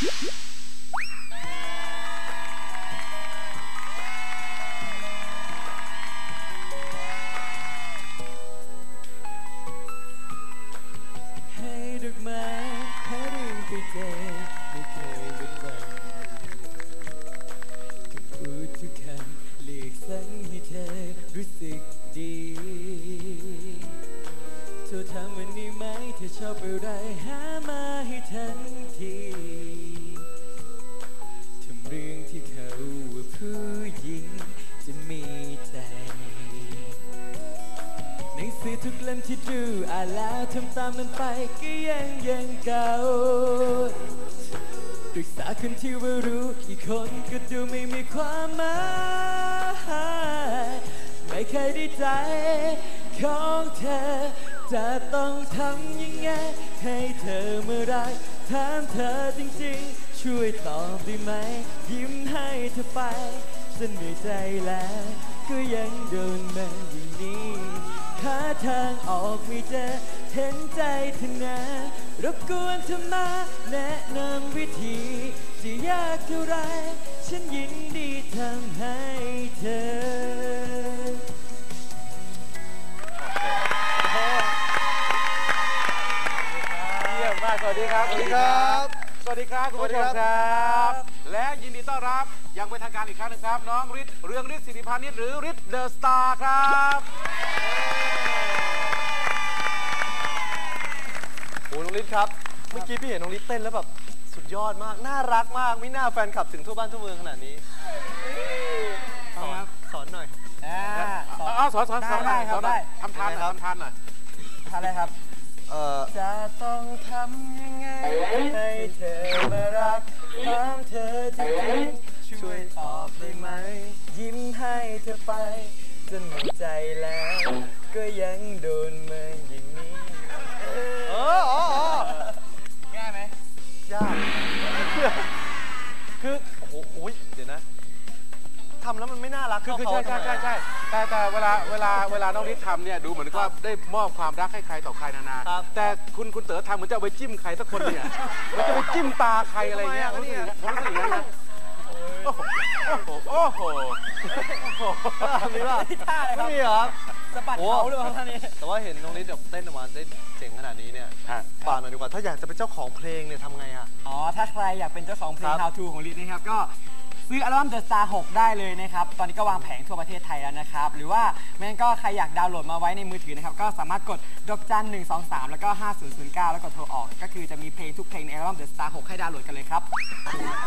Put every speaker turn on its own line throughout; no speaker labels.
ใตามมันไปก็ยังยังเก่าปรึกษาคนที่ว่ารู้อีกคนก็ดูไม่มีความหมายไม่เคยได้ใจของเธอ จะต้องทำยังไง ให้เธอเมื่อไรกถามเธอจริงๆ ช่วยตอบได้ไหม ยิ้มให้เธอไปฉันเหนื่ใจแล้ว ก็ยังโดนมันอย่างนี้หาทางออกไม่เจอ เห็นใจเธอนะรบกวนเธอมาแนะนำวิธีจะยากเท่าไร ฉันยินดีทำให้เธอ
เยี่ยมากสวัสดีครับ
สวัสดีครับ
สวัสดีครับคุณผู้ชมค
รั
บ และยินดีต้อนรับยังเป็นทางการอีกครั้งหนึงครับ น้องฤทธิ์เรืองฤทธิ์สิริพานิชหรือฤทธิ์เดอะสตาร์ครับ
อ้น้องลิศครับ เมื่อกี้พี่เห็นน้องลิศเต้นแล้วแบบสุดยอดมาก น่ารักมากไม่น่าแฟนคลับถึงทั่วบ้านทั่วเมืองขนาดนี้ สอนสอนหน่อย
อ่า
เอาเอาสอนสอนสอนหน่อย
ได้ครับ
สอนหน่อย
ได้
ทำทานหน่อย
ได้ครับ
ทำทานหน่อย
อะไรครับ
เอ่อ
จะต้องทำยังไง ให้เธอมารักถามเธอจริงๆช่วยตอบได้ไหม ยิ้มให้เธอไป จนหมดใจแล้ว ก็ยังโดนเมื
คือโอ้โหอุ๊ยเดี๋ยวนะทำแล้วมันไม่น่ารัก
คือคือ
เท่า
ใช่
เขา
ใช่
ทำไม
ใช่
อะ
ใช่แต่แต่เวลาเวลาเวลาน้องฤทธิ์ทำเนี่ยดูเหมือนกับว่าได้มอบความรักให้ใครต่อใครนานา
ครับ
แต่คุณคุณเต๋อทำเหมือนจะเอาไปจิ้มใครสักคนเนี่ยเหมันจะไปจิ้มตาใครอะไรเงี้ย
ทำ
รู้
ไม
สึก
อะ
อย่างนั้นผมรู้สึกอย่างนั้นนะ โอ้โห โอ้โห โอ้โห
มีป่ะ
ท่าอะไรครับ
ไม่มีเหรอครับ
สะบัดเขาเลยครับท่านนี้
แต่ว่าเห็นน้องลิศแบบเต้นออกมาได้เจ๋งขนาดนี้เนี่ย
ฮะ
ฝากหน่อยดีกว่า ถ้าอยากจะเป็นเจ้าของเพลงเนี่ยทำไงอะ
อ๋อ ถ้าใครอยากเป็นเจ้าของเพลง How to ของลิศนะครับ ก็ ซื้ออัลบั้ม The Star 6 ได้เลยนะครับ ตอนนี้ก็วางแผงทั่วประเทศไทยแล้วนะครับ หรือว่าไม่งั้นก็ใครอยากดาวน์โหลดมาไว้ในมือถือนะครับ ก็สามารถกดดอกจัน1 2 3 แล้วก็ 5009 แล้วกดโทรออก ก็คือจะมีเพลงทุกเพลงในอัลบั้ม The Star 6 ให้ดาวน์โหลดกันเลยครับ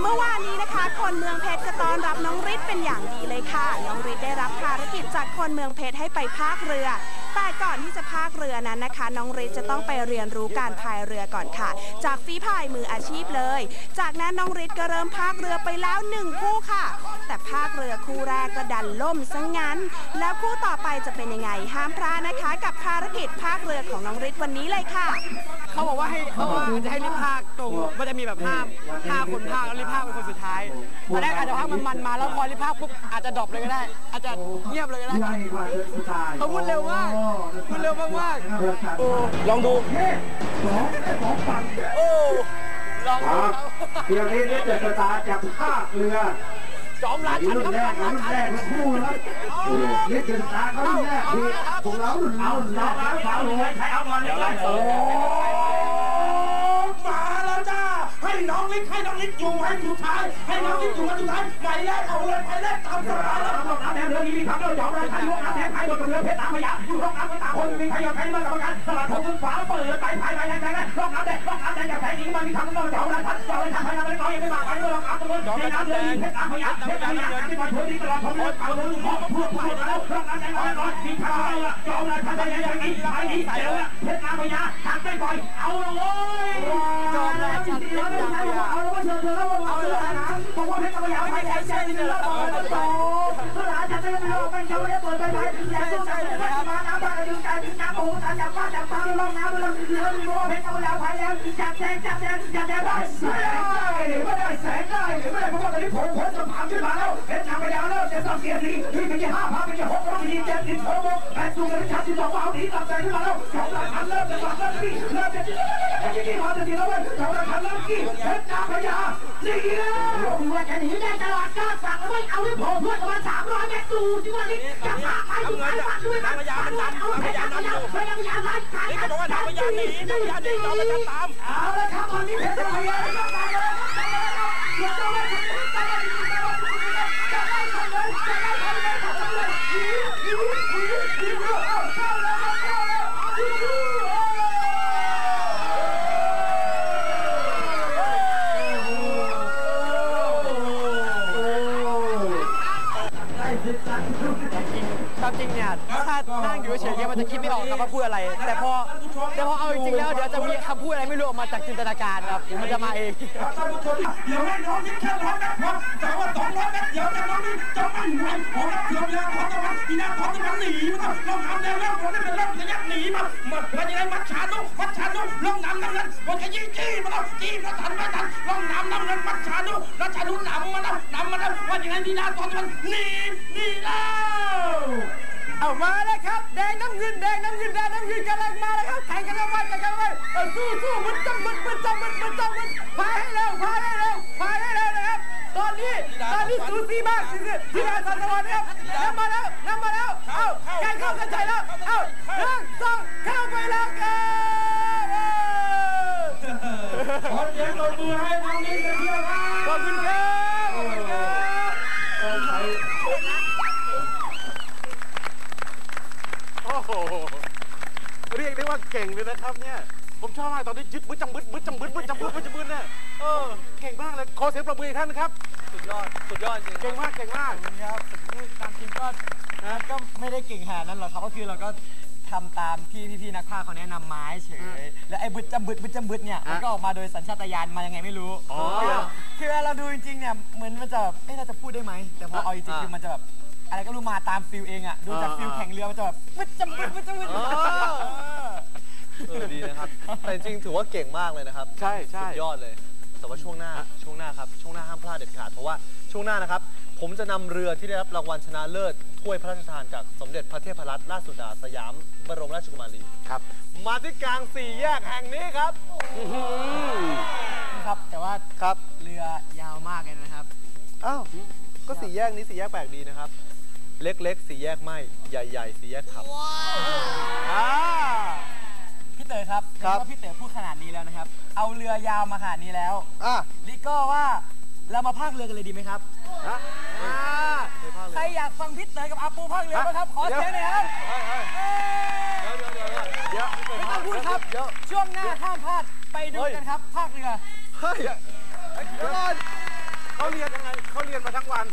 เมื่อวานนี้นะคะ คนเมืองเพชรก็ต้อนรับน้องฤทธิ์เป็นอย่างดีเลยค่ะ น้องฤทธิ์ได้รับภารกิจจากคนเมืองเพชรให้ไปพากเรือ แต่ก่อนที่จะพากเรือนั้นนะคะ น้องฤทธิ์จะต้องไปเรียนรู้การพายเรือก่อนค่ะ จากฝีพายมืออาชีพเลย จากนั้นน้องฤทธิ์ก็เริ่มพากเรือไปแล้วหนึ่งคู่ค่ะ แต่พากเรือคู่แรกก็ดันล่มซะงั้น แล้วคู่ต่อไปจะเป็นยังไงห้ามพลาดนะคะ กับภารกิจพากเรือของน้องฤทธิ์วันนี้เลยค่ะ
เขาบอกว่าให้เขาบอกว่าจะให้รีบพากตรงมันจะมีแบบห้าห้าคนพากแล้วรีบพากเป็นคนสุดท้ายตอนแรกอาจจะพากมันมันๆมาแล้วพอรีบพากปุ๊บอาจจะดรอปเลยก็ได้ อาจจะเงียบเลยก็ได้เขาพูดเร็วมากพูดเร็วมากมากๆโอ้ลองดูโอ้ลองดู
เที่ยวนี้นี่จะสตาร์จากภาคเรือ
จอมราชัน
รุ่น
ครับ
แรก
จอม
รุ่
รานชั
แรกรุ่นคู่นะนี่จะสตาเขารุ่นแรกคือพวกเรารุ่นเอารุ่นเราแล้าวรวยใครเอามาเนี่ยโอ้ น้องลิศให้น้องลิศอยู่ให้สุดท้ายให้น้องลิศอยู่ให้สุดท้ายหมายแรกเอาเลยหมายแรกตามสบายแล้วน้ำน้ำแดงเรือนี้มีคำเล่าหยอกเลยใครลงน้ำแดงใครบนเรือเพชรน้ำพยาอยู่ร่องน้ำก็ตาคนมีใครยอมใครมากรรมการตลาดทงฝาเปิดไปภายในแดงแดงร่องน้ำแดงร่องน้ำแดงอย่างแสงนี้มันมีคำเล่าหยอกเลยพัดยอกเลยทำให้น้ำแดงน้อยยังไม่มาไปร่องน้ำตรงนู้นน้ำแดงเพชรน้ำพยาเพชรน้ำพยาที่มาช่วยดีตลอดผมเลยเอาเลยขอพูดพูดแล้วร่องน้ำแดงน้อยน้อยมีใครยอมเลยทำให้อย่างนี้ไปนี้เดียวเพชรน้ำพยาทำได้บ่อยเลยจอมราชันเพชรน้ำพยาอย่าเชิญเชิญแล้วเอาเลยนะบอกว่าเพชรน้ำพยาไม่ใช่ใช่เลยแล้วบอกเลยโอ้สลาจะไม่รู้ไม่เจ้าไม่เปิดไปไหนแต่สู้ใจเลยนะมาน้ำบ้านดึงใจดึงน้ำโอ้ตาจับป้าจับตาลงน้ำลงเรือมีโม่เพชรน้ำพยาพยายามจับชัดงจับแดงได้แสงได้ไม่ได้แสงได้ห็นไหมเพราะว่าต อนนี้ผมพ้นสะพานขึ้นมาแล้วเพชรนางพญาเริ่มจะสังเกตดีที่เป็นที่ห้าพาเป็นที่หกแล้วเป็นที่เจ็ดติดโผล่แต่จูงกันชัดที่บอกว่าเอาดีตัดใจขึ้นมาแล้วสองราชันเริ่มจะตัดเริ่มที่เริ่มจะที่ที่มาจะดีแล้วเว้ยสองราชันเริ่มที่เพชรนางพญาหนีแล้วว่าจะหนีได้ตลอดก็สั่งเอาไว้เอาไว้โผล่เพื่อนประมาณสามร้อยเมตรดูที่ว่านี่จะพาใครที่ไหนมาด้วยกันเอาเพชรนางพญาเพชรนางพญาไล่ใคร
นี่ก็บอกว่านางพญาหนีนางพญาหนีเราไปตาม
เอาละครับตอนนี้เพชรพยายามจะไปแล้วเดี๋ยวจะไม่ถึงจะไม่ถึงจะไม่ถึงจะได้ทำเลยจะได้ทำเลยทำเลยยิงยิงยิงยิงเอาเข้าแล้วเข้าแล้วยิงได้ศึกษา
ตามจริงเนี่ยถ้านั่งอยู่เฉยๆมันจะคิดไม่ออกครับว่าพูดอะไร แต่พอแต่พอเอาจริงๆแล้วเดี๋ยวจะมีคำพูดอะไรไม่รู้ออกมาจากจินตนาการครับมันจะมาเอง
ท่านผู้ชมเดี๋ยวให้น้องนี่แค่ร้อยเมตรพอแต่ว่าสองร้อยเมตรเดี๋ยวจะน้องนี่จะไม่ไหวขอรับเถื่อนเรือขอตะวันอีนาขอตะวันหนีมาลองทำแนวแล้วผมได้เป็นเริ่มระยะหนีมามดวันยังไงมัดชานุมัดชานุลองน้ำน้ำเงินวันจะยิงจี้มาแล้วจี้มาทันไม่ทันลองน้ำน้ำเงินมัดชานุแล้วชานุหนำมาแล้วน แล้ววันยังไงนีนาขอตะวันหนีหนีแล้ว
เอามาแล้วครับ แดงน้ำเงินแดงน้ำเงินแดงน้ำเงินกำลังมาแล้วครับแข่งกันแล้วไปแข่งกันแล้วไปเอาสู้สู้มันจำมันมันจำมันมันจำมันพาให้เร็วพาให้เร็วพาให้เร็วนะครับ ตอนนี้ตอนนี้สูสีมากที่สุดที่ดาสันสวรรค์นะครับนำมาแล้วนำมาแล้วเอาใกล้เข้ากันใจแล้วเอาหนึ่งสองเข้าไปแล้วกัน
ขอเสียงตบมือให้น้องนิดกันเที่ยวครับ
ขอบคุณครับขอบคุณครับ
โอ้โห เรีย กได้ว่าเก่งเลยนะครับเนี่ย ผมชอบมากตอนนี้ยึดบึ้ดจังบึ้ดบึ้ดจังบึ้ดบึ้ดจังบึ้ดบึ้ดจังบึ้ดเนี่ยเออเก่งมากเลยขอเสียงปรบมืออีกท่านนะครับ
สุดยอด สุดยอดจริง
เก่งมากเก่งมาก
ครับตามจริงก็ก็ไม่ได้เก่งขนาดนั้นหรอกครับก็คือเราก็ทำตามที่พี่ๆนักพากย์เขาแนะนำมาเฉย แล้วไอ้บึดจำบึดบึดจำบึดเนี่ยมันก็ออกมาโดยสัญชาตญาณมายังไงไม่รู้
อ๋อ
คือคือเราดูจริงๆเนี่ยเหมือนมันจะแบบเอ๊ะเราจะพูดได้ไหมแต่พอเอาจริงๆคือมันจะแบบอะไรก็รู้มาตามฟิลเองอะดูจากฟิลแข่งเรือมันจะแบบบึดจำบึดบึดจำบึด
เออ ดีนะครับ แต่จริงๆถือว่าเก่งมากเลยนะครับ
ใช่ใช่
สุดยอดเลย แต่ว่าช่วงหน้าช่วงหน้าครับช่วงหน้าห้ามพลาดเด็ดขาดเพราะว่าช่วงหน้านะครับ ผมจะนำเรือที่ได้รับรางวัลชนะเลิศถ้วยพระราชทานจากสมเด็จพระเทพรัตนราชสุดาสยามบรมราชกุมารี
ครับ
มาที่กลางสี่แยกแห่งนี้ครับ
ครับ แต่ว่า
ครับ
เรือยาวมากเลยนะครับ
อ้าวก็สี่แยกนี้สี่แยกแปลกดีนะครับ เล็กๆสี่แยกไม่ใหญ่ๆสี่แยกขับ
อ่า พี่เต๋อครับ
ครับ
เห็นว่าพี่เต๋อพูดขนาดนี้แล้วนะครับ เอาเรือยาวมาขนาดนี้แล้ว
อะ
ลิโก้ว่าเรามาพากเรือกันเลยดีไหมครับ
ฮะ
อ่าใครอยากฟังพี่เต๋อกับอาปูพากเรือไหมครับ ขอเสียงหน่อยครับเอ้ย
เดี๋ยวเดี๋ยวเดี๋ยวเดี๋ยว
ไม่ต้องพูดครับ
เดี๋ยว
ช่วงหน้าห้ามพลาดไปดูกันครับพากเรือ
เฮ้ยเดี๋ยวก่อน
เขาเรียนยังไงเขาเรียนมาทั้งวัน